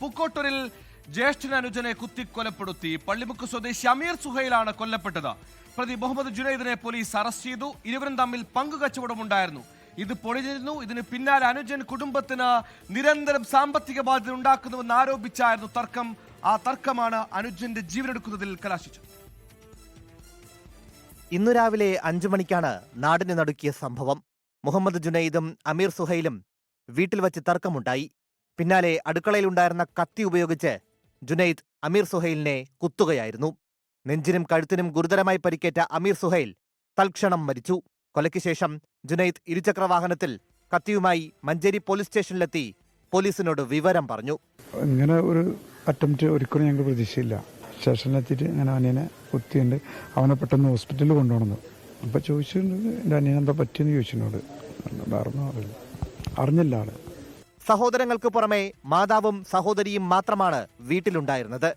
പൂക്കോട്ടൂരിൽ ജ്യേഷ്ഠൻ അനുജനെ കുത്തിക്കൊലപ്പെടുത്തി. പള്ളിമുക്ക് സ്വദേശി അമീർ സുഹൈലാണ് കൊല്ലപ്പെട്ടത്. പ്രതി മുഹമ്മദ് ജുനൈദിനെ പോലീസ് അറസ്റ്റ് ചെയ്തു. ഇരുവരും തമ്മിൽ പങ്കുകച്ചവടമുണ്ടായിരുന്നു. ഇത് പൊളിഞ്ഞിരുന്നു. ഇതിന് പിന്നാലെ അനുജൻ കുടുംബത്തിന് നിരന്തരം സാമ്പത്തിക ബാധ്യത ഉണ്ടാക്കുന്നുവെന്ന് ആരോപിച്ചായിരുന്നു തർക്കം. ആ തർക്കമാണ് അനുജന്റെ ജീവനെടുക്കുന്നതിൽ കലാശിച്ചത്. ഇന്നു രാവിലെ അഞ്ചു മണിക്കാണ് നാടിനെ നടുക്കിയ സംഭവം. മുഹമ്മദ് ജുനൈദും അമീർ സുഹൈലും വീട്ടിൽ വച്ച് തർക്കമുണ്ടായി. പിന്നാലെ അടുക്കളയിലുണ്ടായിരുന്ന കത്തി ഉപയോഗിച്ച് ജുനൈദ് അമീർ സുഹൈലിനെ കുത്തുകയായിരുന്നു. നെഞ്ചിനും കഴുത്തിനും ഗുരുതരമായി പരിക്കേറ്റ അമീർ സുഹൈൽ തൽക്ഷണം മരിച്ചു. കൊലയ്ക്ക് ശേഷം ജുനൈദ് ഇരുചക്രവാഹനത്തിൽ കത്തിയുമായി മഞ്ചേരി പോലീസ് സ്റ്റേഷനിലെത്തി പോലീസിനോട് വിവരം പറഞ്ഞു. ഇങ്ങനെ ഒരു അറ്റംപ്റ്റ് ഒരിക്കലും ഞങ്ങൾക്ക് പ്രതീക്ഷയില്ല. സ്റ്റേഷനിലെത്തിയിട്ട് ഇങ്ങനെ അനിയനെ കുത്തിയുണ്ട്. അവനെ പെട്ടെന്ന് ഹോസ്പിറ്റലിൽ കൊണ്ടുപോകണമെന്ന് അപ്പോൾ ചോദിച്ചിട്ടുണ്ട് എന്റെ അനിയനെന്താ പറ്റിയെന്ന് ചോദിച്ചിട്ടുണ്ട് അറിഞ്ഞില്ല ആൾ. സഹോദരങ്ങൾക്ക് പുറമെ മാതാവും സഹോദരിയും മാത്രമാണ് വീട്ടിലുണ്ടായിരുന്നത്.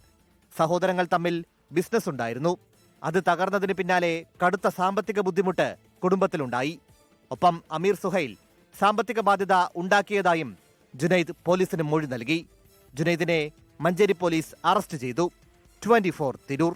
സഹോദരങ്ങൾ തമ്മിൽ ബിസിനസ് ഉണ്ടായിരുന്നു. അത് തകർന്നതിന് പിന്നാലെ കടുത്ത സാമ്പത്തിക ബുദ്ധിമുട്ട് കുടുംബത്തിലുണ്ടായി. ഒപ്പം അമീർ സുഹൈൽ സാമ്പത്തിക ബാധ്യത ഉണ്ടാക്കിയതായും ജുനൈദ് പോലീസിന് മൊഴി നൽകി. ജുനൈദിനെ മഞ്ചേരി പോലീസ് അറസ്റ്റ് ചെയ്തു. Twenty four Tirur.